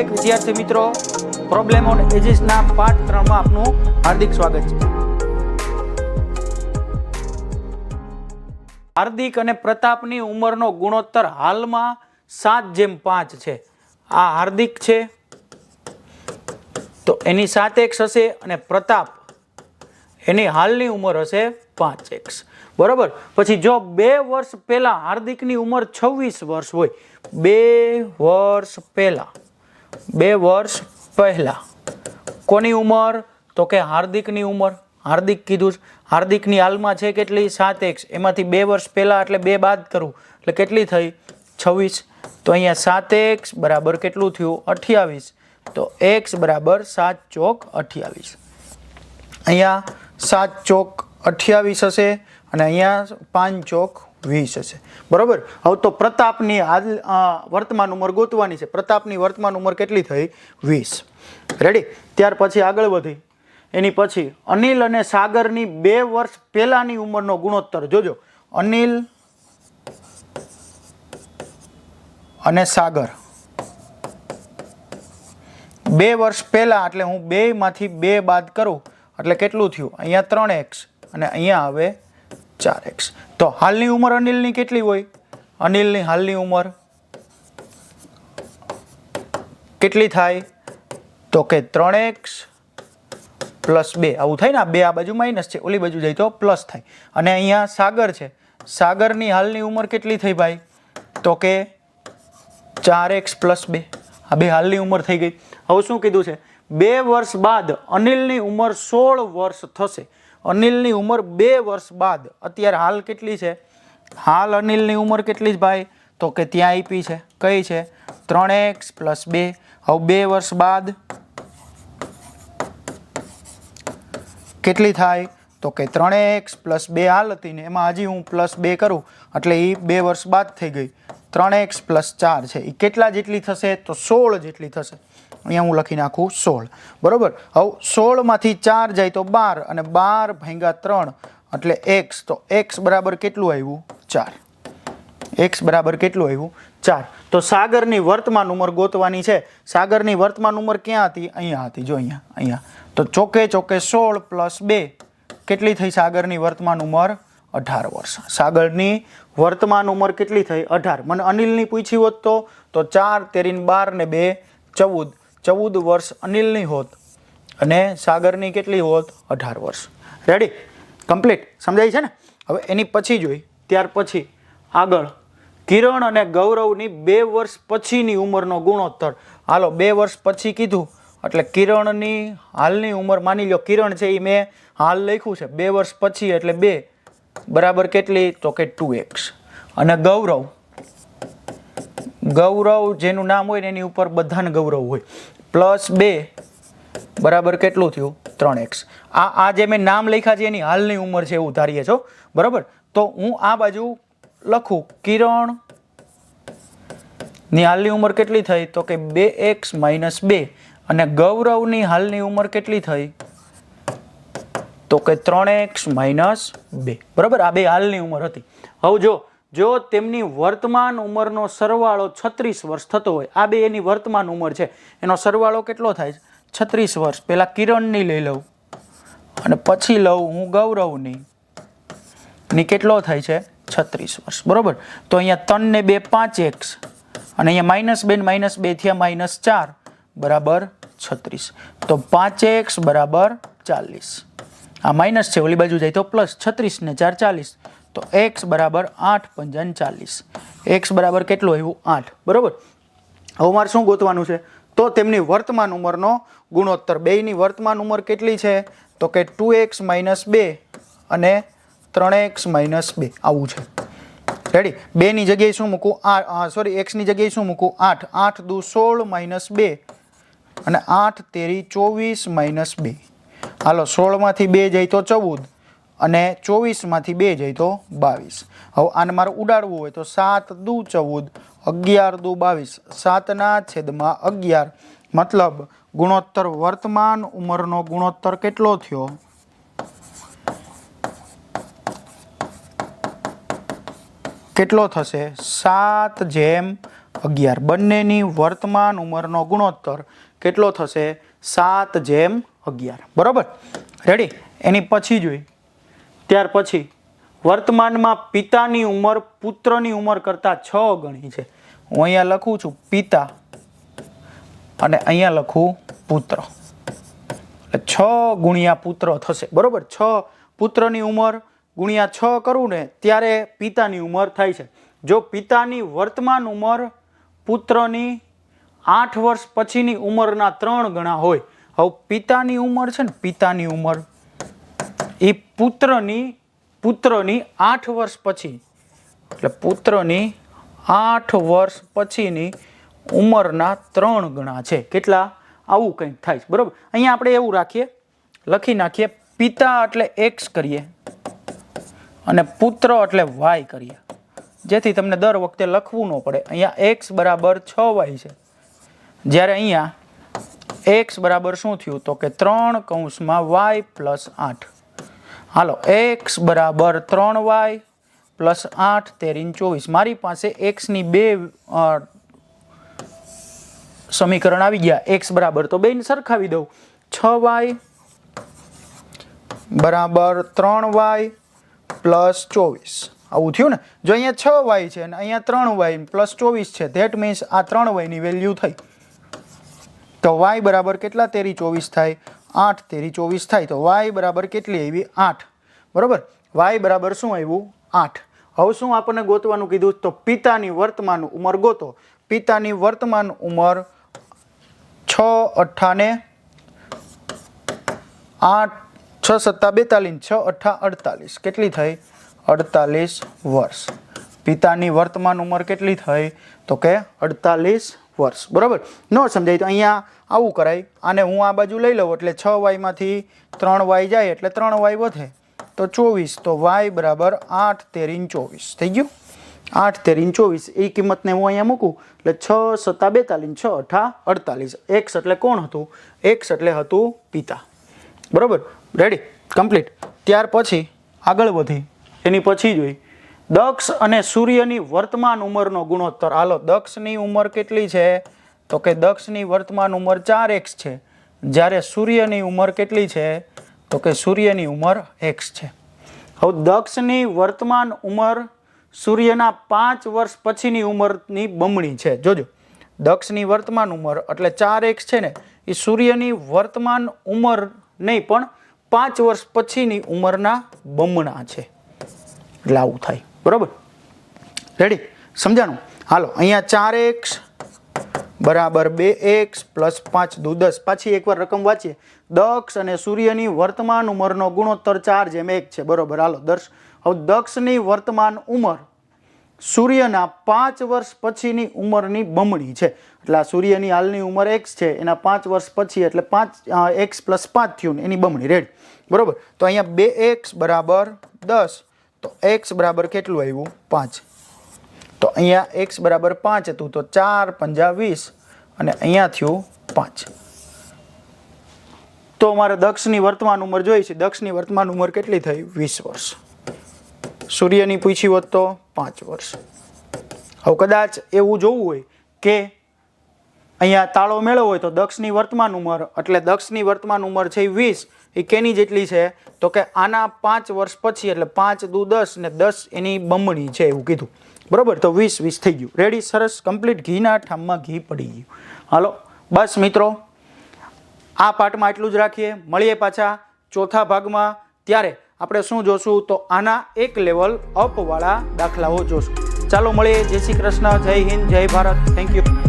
Back વિદ્યાર્થી મિત્રો. Problem on એજીસના પાઠ ત્રણમાં આપનું હાર્દિક સ્વાગત છે. હાર્દિક અને પ્રતાપની ઉંમરનો ગુણોત્તર હાલમાં સાત જેમ પાંચ છે. આ હાર્દિક છે. તો એની સાત એક્સ હશે અને પ્રતાપ એની હાલની ઉંમર હશે પાંચ એક્સ. બરોબર? પછી જો બે વર્ષ પહેલા હાર્દિકની ઉંમર છવ્વીસ વર્ષ હોય, બે વર્ષ પહેલા બે વર્ષ પહેલા. કોની ઉંમર? તો કે હાર્દિકની ઉંમર. હાર્દિક કીધું. હાર્દિકની હાલમાં છે કેટલી? સાત એક્સ એમાંથી બે વર્ષ પહેલા એટલે બે બાદ કરું. એટલે કેટલી થઈ? છવ્વીસ. તો અહીંયા સાત એક્સ બરાબર કેટલું થયું? અઠ્યાવીસ. તો એક્સ બરાબર સાત ચોક અઠ્યાવીસ. અહીંયા સાત ચોક અઠ્યાવીસ હશે અને અહીંયા પાંચ ચોક વીસ હશે. બરાબર? હવે તો પ્રતાપની અ, વર્તમાન ઉંમર ગોતવાની છે. પ્રતાપની વર્તમાન ઉંમર કેટલી થઈ? વીસ રેડી ત્યાર પછી આગળ વધી. એની પછી અનિલ અને સાગરની બે વર્ષ પહેલાની ઉંમરનો ગુણોત્તર. જોજો. અનિલ અને સાગર. બે વર્ષ પહેલાં એટલે હું બેમાંથી બે બાદ કરું એટલે કેટલું થયું? અહીંયા ત્રણ એક્સ અને અહીંયા આવે ચાર એક્સ તો હાલની ઉંમર અનિલની કેટલી હોય? અનિલની હાલની ઉંમર કેટલી થાય? તો કે ત્રણ એક્સ પ્લસ બે. આવું થાય ને? બે આ બાજુ માઇનસ છે. ઓલી બાજુ જાય તો પ્લસ થાય. અને અહીંયા સાગર છે. સાગરની હાલની ઉંમર કેટલી થઈ ભાઈ? તો કે ચાર એક્સ પ્લસ બે. આ બે હાલની ઉંમર થઈ ગઈ. હવે શું કીધું છે? બે વર્ષ બાદ અનિલની ઉંમર સોળ વર્ષ થશે. અનિલની ઉંમર બે વર્ષ બાદ. અત્યારે હાલ કેટલી છે? હાલ અનિલની ઉંમર કેટલી છે ભાઈ? તો કે ત્યાં આપી છે. કઈ છે? ત્રણ એક્સ પ્લસ બે. હવે બે વર્ષ બાદ કેટલી થાય? તો કે ત્રણ એક્સ પ્લસ બે હાલ હતી ને એમાં હજી હું પ્લસ બે કરું. એટલે એ બે વર્ષ બાદ થઈ ગઈ. ત્રણ એક્સ પ્લસ ચાર છે એ કેટલા જેટલી થશે તો સોળ જેટલી થશે. અહીંયા હું લખી નાખું સોળ. બરાબર? હવે, સોળમાંથી ચાર જાય તો બાર અને બાર ભાંગ્યા ત્રણ એટલે એક્સ. તો એક્સ બરાબર કેટલું આવ્યું? ચાર. એક્સ બરાબર કેટલું આવ્યું? ચાર. તો સાગરની વર્તમાન ઉંમર ગોતવાની છે. સાગરની વર્તમાન ઉંમર ક્યાં હતી? અહીંયા હતી, જો અહીંયા અહીંયા. તો ચોકે ચોકે સોળ પ્લસ બે. કેટલી થઈ સાગરની વર્તમાન ઉંમર? અઢાર વર્ષ. સાગરની વર્તમાન ઉંમર કેટલી થઈ? અઢાર. મને અનિલની પૂછી હોત તો તો ચાર, તેરીન, બાર ને બે, ચૌદ. ચૌદ વર્ષ અનિલની હોત અને સાગરની કેટલી હોત? અઢાર વર્ષ. રેડી કમ્પ્લીટ સમજાય છે ને? હવે એની પછી જોઈ. ત્યાર પછી આગળ. કિરણ અને ગૌરવની બે વર્ષ પછીની ઉંમરનો ગુણોત્તર. હાલો, બે વર્ષ પછી કીધું. એટલે કિરણની હાલની ઉંમર માની લો કિરણ છે એ મેં હાલ લખ્યું છે. બે વર્ષ પછી એટલે બે. બરાબર કેટલી? તો કે ટુ એક્સ. અને ગૌરવ. ગૌરવ જેનું નામ હોય ને એની ઉપર બધાને ગૌરવ હોય. પ્લસ બે, બરાબર કેટલું થયું? ત્રણ એક્સ. આ આ જે મેં નામ લખ્યા છે એની હાલની ઉંમર છે એવું ધારીએ છો. બરાબર? તો હું આ બાજુ લખું. કિરણ. ની હાલની ઉંમર કેટલી થઈ? તો કે બે એક્સ માઇનસ બે. અને ગૌરવની હાલની ઉંમર કેટલી થઈ? તો કે ત્રણ એક્સ માઇનસ બે. બરાબર? આ બે હાલની ઉંમર હતી. હવે જો જો તેમની વર્તમાન ઉંમરનો સરવાળો છત્રીસ વર્ષ થતો હોય, આ બે એની વર્તમાન ઉંમર છે. એનો સરવાળો કેટલો થાય? છે છત્રીસ વર્ષ. પહેલાં કિરણની લઈ લઉં. અને પછી લઉં હું ગૌરવની. ની કેટલો થાય છે? છત્રીસ વર્ષ. બરાબર? તો અહીંયા ત્રણ ને બે પાંચ એક્સ. અને અહીંયા માઇનસ બે માઇનસ બે થયા માઇનસ ચાર. બરાબર છત્રીસ. તો પાંચ એક્સ બરાબર ચાલીસ. આ માઇનસ છે, ઓલી બાજુ જાય તો પ્લસ છત્રીસ ને ચાર ચાલીસ તો એક્સ બરાબર આઠ પંચાન ચાલીસ. એક્સ બરાબર કેટલું આવ્યું? આઠ. બરાબર? હવે મારે શું ગોતવાનું છે? તો તેમની વર્તમાન ઉંમરનો ગુણોત્તર. બેયની વર્તમાન ઉંમર કેટલી છે? તો કે ટુ એક્સ માઇનસ બે અને ત્રણ એક્સ માઇનસ બે. આવું છે. રેડી બેની જગ્યાએ શું મૂકું આ સોરી એક્સની જગ્યાએ શું મૂકું આઠ. આઠ દુ સોળ માઇનસ બે. અને આઠ તેરી ચોવીસ માઇનસ બે. હાલો, સોળમાંથી બે જાય તો ચૌદ અને ચોવીસમાંથી બે જાય તો બાવીસ. હવે આને મારે ઉડાડવું હોય તો સાત દુ ચૌદ, અગિયાર દુ બાવીસ. સાતના છેદમાં અગિયાર. મતલબ ગુણોત્તર વર્તમાન ઉંમરનો ગુણોત્તર કેટલો થયો? કેટલો થશે? સાત જેમ અગિયાર. બંનેની વર્તમાન ઉંમરનો ગુણોત્તર કેટલો થશે? સાત જેમ અગિયાર. બરાબર? રેડી એની પછી જોઈ ત્યાર પછી, વર્તમાનમાં પિતાની ઉંમર પુત્રની ઉંમર કરતાં છ ગણી છે. હું અહીંયા લખું છું, પિતા અને અહીંયા લખું પુત્ર. છ ગુણ્યા પુત્ર થશે. બરાબર? છ પુત્રની ઉંમર ગુણ્યા છ કરું ને, ત્યારે પિતાની ઉંમર થાય છે. જો પિતાની વર્તમાન ઉંમર પુત્રની આઠ વર્ષ પછીની ઉંમરના ત્રણ ગણા હોય હવે પિતાની ઉંમર છે ને, પિતાની ઉંમર. એ પુત્રની પુત્રની આઠ વર્ષ પછી, એટલે પુત્રની આઠ વર્ષ પછીની ઉંમરના ત્રણ ગણા છે. કેટલા? આવું કંઈક થાય છે. બરાબર? અહીંયા આપણે એવું રાખીએ, લખી નાખીએ, પિતા એટલે એક્સ કરીએ અને પુત્ર એટલે વાય કરીએ. જેથી તમને દર વખતે લખવું ન પડે. અહીંયા એક્સ બરાબર છ વાય છે. જ્યારે અહીંયા એક્સ બરાબર શું થયું? તો કે ત્રણ કૌંસમાં વાય પ્લસ આઠ. હાલો, એક્સ બરાબર ત્રણ વાય પ્લસ આઠ તેરીન ચોવીસ. મારી પાસે એક્સની બે સમીકરણ આવી ગયા. એક્સ બરાબર, તો બેને સરખાવી દઉં. છ વાય બરાબર ત્રણ વાય પ્લસ ચોવીસ. આવું થયું ને? જો અહીંયા છ વાય છે અને અહીંયા ત્રણ વાય પ્લસ ચોવીસ છે ધેટ મીન્સ આ ત્રણ વાયની વેલ્યુ થઈ. તો વાય બરાબર કેટલા તેરી ચોવીસ થાય? આઠ તેરી ચોવીસ થાય. તો વાય બરાબર કેટલી આવી? આઠ. બરાબર? વાય બરાબર શું આવ્યું? આઠ. હવે શું આપણને ગોતવાનું કીધું? તો પિતાની વર્તમાન ઉંમર ગોતો. પિતાની વર્તમાન ઉંમર છ અઠ્ઠાને આઠ, છ, સત્તા બેતાલીસ. છ અઠ્ઠા અડતાલીસ. કેટલી થઈ? અડતાલીસ વર્ષ. પિતાની વર્તમાન ઉંમર કેટલી થઈ? તો કે અડતાલીસ વર્ષ. બરાબર? ન સમજાય તો અહીંયા આવું કરાય. આને હું આ બાજુ લઈ લઉં એટલે છ વાયમાંથી ત્રણ વાય જાય એટલે ત્રણ વાય વધે. તો ચોવીસ. તો વાય બરાબર આઠ તેરીન ચોવીસ. થઈ ગયું? આઠ તેરીન ચોવીસ. એ કિંમતને હું અહીંયા મૂકું એટલે છ સત્તા બેતાલીસ, છ અઠા અડતાલીસ. એક્સ એટલે કોણ હતું? એક્સ એટલે હતું પિતા. બરાબર? રેડી કમ્પ્લીટ ત્યાર પછી આગળ વધી. એની પછી જોઈ દક્ષ અને સૂર્યની વર્તમાન ઉંમરનો ગુણોત્તર. હાલો, દક્ષની ઉંમર કેટલી છે? તો કે દક્ષની વર્તમાન ઉંમર ચાર એક્સ છે. જ્યારે સૂર્યની ઉંમર કેટલી છે? તો કે સૂર્યની ઉંમર એક્સ છે. હવે દક્ષની વર્તમાન ઉંમર સૂર્યના પાંચ વર્ષ પછીની ઉંમરની બમણી છે. જોજો. દક્ષની વર્તમાન ઉંમર એટલે ચાર એક્સ છે ને, એ સૂર્યની વર્તમાન ઉંમર નહીં પણ પાંચ વર્ષ પછીની ઉંમરના બમણા છે. એટલે આવું થાય. બરાબર? રેડી સમજાણું? હાલો, અહીંયા ચાર એક્સ બરાબર બે એક્સ પ્લસ પાંચ, દુ, દસ. પાછી એકવાર રકમ વાંચીએ. દક્ષ અને સૂર્યની વર્તમાન ઉંમરનો ગુણોત્તર ચાર જેમ એક છે. બરોબર, હાલો, દર્શ. હવે દક્ષની વર્તમાન ઉંમર સૂર્યના પાંચ વર્ષ પછીની ઉંમરની બમણી છે. એટલે આ સૂર્યની હાલની ઉંમર એક્સ છે, એના પાંચ વર્ષ પછી એટલે પાંચ એક્સ પ્લસ પાંચ થયું એની બમણી. રેડી બરોબર? તો અહીંયા બે એક્સ બરાબર દસ તો એક્સ બરાબર કેટલું આવ્યું? પાંચ. તો અહીંયા એક્સ બરાબર પાંચ હતું, તો ચાર પંજા વીસ અને અહીંયા થયું પાંચ. તો મારે દક્ષની વર્તમાન ઉંમર જોઈ છે. દક્ષની વર્તમાન ઉંમર કેટલી થઈ? વીસ વર્ષ. સૂર્યની પૂછી હોત તો પાંચ વર્ષ. હવે કદાચ એવું જોવું હોય કે અહીંયા તાળો મેળવો હોય તો દક્ષની વર્તમાન ઉંમર, એટલે દક્ષની વર્તમાન ઉંમર છે એ વીસ એ કેની જેટલી છે? તો કે આના પાંચ વર્ષ પછી, એટલે પાંચ દુ દસ ને દસ એની બમણી છે એવું કીધું. બરોબર? તો વીસ વીસ થઈ ગયું. રેડી સરસ? કમ્પ્લીટ ઘીના ઠામમાં ઘી પડી ગયું. હાલો, બસ મિત્રો, આ પાર્ટમાં એટલું જ રાખીએ. મળીએ પાછા ચોથા ભાગમાં. ત્યારે આપણે શું જોશું? તો આના એક લેવલ અપવાળા દાખલાઓ જોશું. ચાલો મળીએ. જય શ્રી કૃષ્ણ. જય હિન્દ. જય ભારત. Thank you